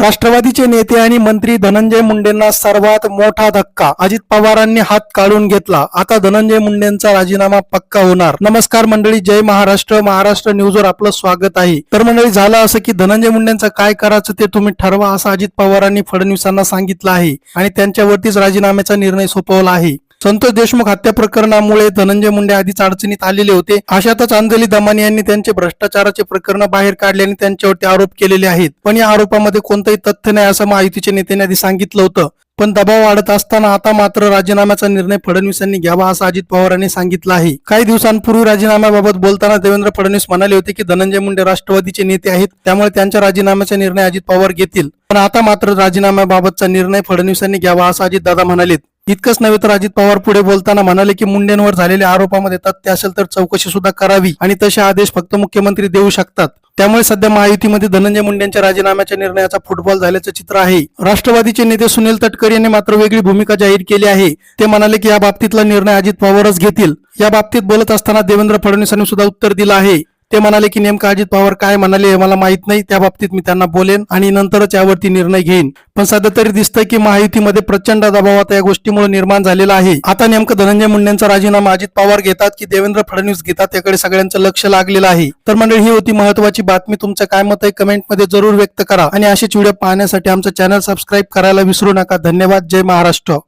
राष्ट्रवादीचे नेते आणि मंत्री धनंजय मुंडेंना सर्वात मोठा धक्का. अजित पवारांनी हात काढून घेतला. आता धनंजय मुंडेंचा राजीनामा पक्का होणार. नमस्कार मंडळी जय महाराष्ट्र. महाराष्ट्र न्यूजवर आपलं स्वागत आहे. तर मंडळी झालं असं की धनंजय मुंडेंचं काय करायचं ते तुम्ही ठरवा असं अजित पवारांनी फडणवीसांना सांगितलं आहे. आणि त्यांच्यावरतीच राजीनाम्याचा निर्णय सोपवला आहे. संतोष देशमुख हत्या प्रकरणामुळे धनंजय मुंडे आधीच अडचणीत आलेले होते. अशातच अंजली दमानी यांनी त्यांचे भ्रष्टाचाराचे प्रकरण बाहेर काढले आणि त्यांच्यावरती आरोप केलेले आहेत. पण या आरोपामध्ये कोणतंही तथ्य नाही असं महायुतीच्या नेत्यांनी आधी सांगितलं होतं. पण दबाव वाढत असताना आता मात्र राजीनाम्याचा निर्णय फडणवीसांनी घ्यावा असं अजित पवारांनी सांगितलं आहे. काही दिवसांपूर्वी राजीनाम्याबाबत बोलताना देवेंद्र फडणवीस म्हणाले होते की धनंजय मुंडे राष्ट्रवादीचे नेते आहेत त्यामुळे त्यांच्या राजीनाम्याचा निर्णय अजित पवार घेतील. पण आता मात्र राजीनाम्याबाबतचा निर्णय फडणवीसांनी घ्यावा असं अजित दादा म्हणालेत. इतकंच नव्हे तर अजित पवार पुढे बोलताना म्हणाले की मुंडेंवर झालेल्या आरोपामध्ये तथ्य असेल तर चौकशी सुद्धा करावी आणि तसे आदेश फक्त मुख्यमंत्री देऊ शकतात. त्यामुळे सध्या महायुतीमध्ये धनंजय मुंडेंच्या राजीनाम्याच्या निर्णयाचा फुटबॉल झाल्याचं चित्र आहे. राष्ट्रवादीचे नेते सुनील तटकरे यांनी मात्र वेगळी भूमिका जाहीर केली आहे. ते म्हणाले की या बाबतीतला निर्णय अजित पवारच घेतील. या बाबतीत बोलत असताना देवेंद्र फडणवीसांनी सुद्धा उत्तर दिलं आहे. ते म्हणाले की नेमकं अजित पवार काय म्हणाले हे मला माहीत नाही. त्या बाबतीत मी त्यांना बोलेन आणि नंतरच यावरती निर्णय घेईन. पण सध्या तरी दिसतंय की महायुतीमध्ये प्रचंड दबाव आता या गोष्टीमुळे निर्माण झालेला आहे. आता नेमकं धनंजय मुंडेंचा राजीनामा अजित पवार घेतात की देवेंद्र फडणवीस घेतात याकडे सगळ्यांचं लक्ष लागलेलं आहे. तर मंडळी ही होती महत्वाची बातमी. तुमचं काय मत आहे कमेंटमध्ये जरूर व्यक्त करा. आणि अशीच व्हिडिओ पाहण्यासाठी आमचं चॅनल सबस्क्राईब करायला विसरू नका. धन्यवाद. जय महाराष्ट्र.